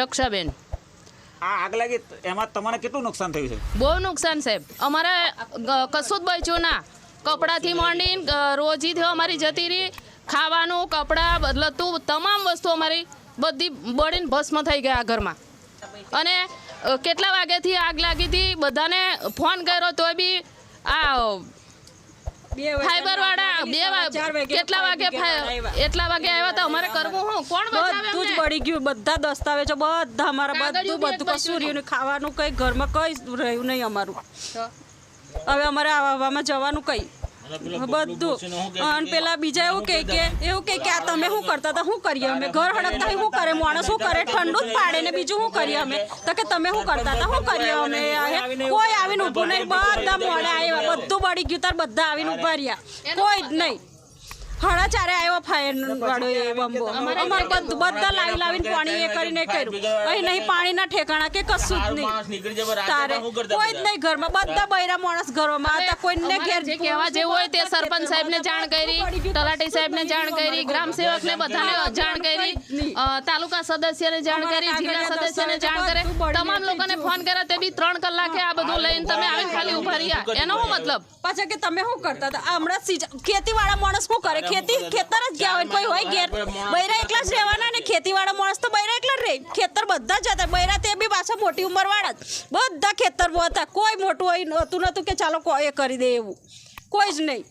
રક્ષાબેન. આ આગ લાગી એમાં તમારે કેટલું નુકસાન થયું છે? બહુ નુકસાન સાહેબ અમારે કશું જ બચ્યું ના. કપડાથી માંડીને રોજી રોજીથી અમારી જતી રહી ખાવાનું કપડાં બદલતું તમામ વસ્તુ અમારી બધી બળીને ભસ્મ થઈ ગયા ઘરમાં. અને કેટલા વાગ્યાથી આગ લાગી હતી બધાને ફોન કર્યો તોય બી આ ફાઈબર વાળા બે કેટલા વાગે એટલા વાગે આવ્યા તો અમારે કરવું હું? કોણ બચાવે બળી ગયું. બધા દસ્તાવેજો બધા અમારા બધું બધું કશું રહ્યું ખાવાનું કઈ ઘરમાં કઈ રહ્યું નહીં અમારું. હવે અમારે આવવામાં જવાનું કઈ. બધું. અને પેલા બીજા એવું કહે કે એવું કે આ તમે શું કરતા હતા? શું કરીએ અમે? ઘર હડકતા શું કરે? માણસ શું કરે? ઠંડુ જ પાડે ને બીજું શું કરીએ અમે? તો કે તમે શું કરતા હતા? શું કરીએ અમે? કોઈ આવીને ઊભું નહીં. બધા મોડે આવ્યા. બધું બળી ગયું. તાર બધા આવીને ઊભા રહ્યા. કોઈ જ નહીં. હડા ચારે ફાયર વાળો એ બંબો અમારે બધું બધા લાવી લાવીને પાણી એ કરીને કર્યું. અહીં નહીં પાણીના ઠેકાણા કે કશું જ નહીં. તારે કોઈ જ નહીં ઘરમાં બધા બૈરા માણસ ઘરોમાં હતા કોઈને ઘેર કહેવા જેવું હોય તે સરપંચ સાહેબને જાણ કરી તલાટી સાહેબને જાણ કરી ગ્રામ સેવકને બધાને જાણ કરી તાલુકા સદસ્યને જાણ કરી જિલ્લા સદસ્યને જાણ કરે. તમામ લોકોને ફોન કર્યા તે બી ત્રણ કલાકે આ બધું લઈને તમે આવીને ખાલી એનો શું મતલબ? પાછા કે તમે શું કરતા હતા? હમણાં ખેતી વાળા માણસ શું કરે? ખેતી ખેતર જ ગયા હોય કોઈ હોય ઘેર. બૈરા એકલા જ રહેવાના ને ખેતી વાળા માણસ તો બૈરા એકલા જ રહે. ખેતર બધા જ હતા. બૈરા તે બી પાછા મોટી ઉંમર વાળા જ. બધા ખેતર હતા. કોઈ મોટું હોય નહોતું નહોતું કે ચાલો કોઈ એ કરી દે એવું. કોઈ જ નહીં.